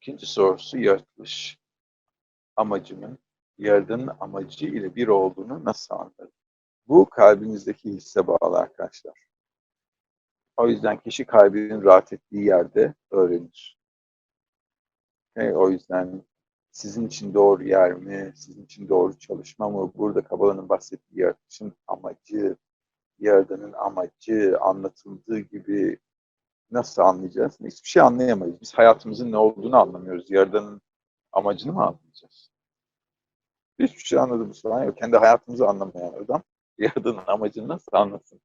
İkinci sorusu yaratılış amacımın Yaradan'ın amacı ile bir olduğunu nasıl anlarım? Bu kalbinizdeki hisse bağlı arkadaşlar. O yüzden kişi kalbinin rahat ettiği yerde öğrenir. Okay, o yüzden sizin için doğru yer mi, sizin için doğru çalışma mı, burada Kabala'nın bahsettiği yaratışın amacı, Yaradan'ın amacı anlatıldığı gibi nasıl anlayacağız? Hiçbir şey anlayamayız. Biz hayatımızın ne olduğunu anlamıyoruz. Yaradan'ın amacını mı anlayacağız? Hiçbir şey anladığımız falan yok. Kendi hayatımızı anlamayan adam Yaradan'ın amacını nasıl anlasın?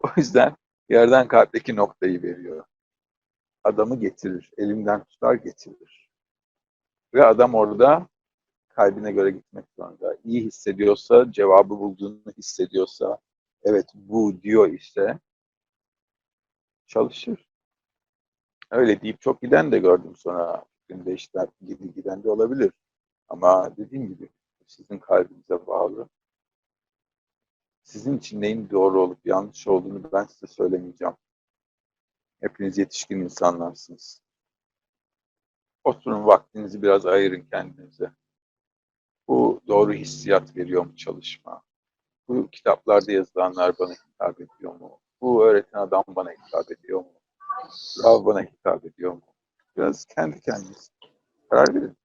O yüzden yerden kalpteki noktayı veriyor. Adamı getirir. Elimden tutar getirir. Ve adam orada kalbine göre gitmek zorunda. İyi hissediyorsa, cevabı bulduğunu hissediyorsa, evet bu diyor ise çalışır. Öyle deyip çok giden de gördüm sonra. Fikrini değiştiren gidi giden de olabilir. Ama dediğim gibi sizin kalbinize bağlı. Sizin için neyin doğru olup yanlış olduğunu ben size söylemeyeceğim. Hepiniz yetişkin insanlarsınız. Oturun vaktinizi biraz ayırın kendinize. Bu doğru hissiyat veriyor mu çalışma? Bu kitaplarda yazılanlar bana hitap ediyor mu? Bu öğreten adam bana hitap ediyor mu? Rav bana hitap ediyor mu? Biraz kendi kendiniz karar verin.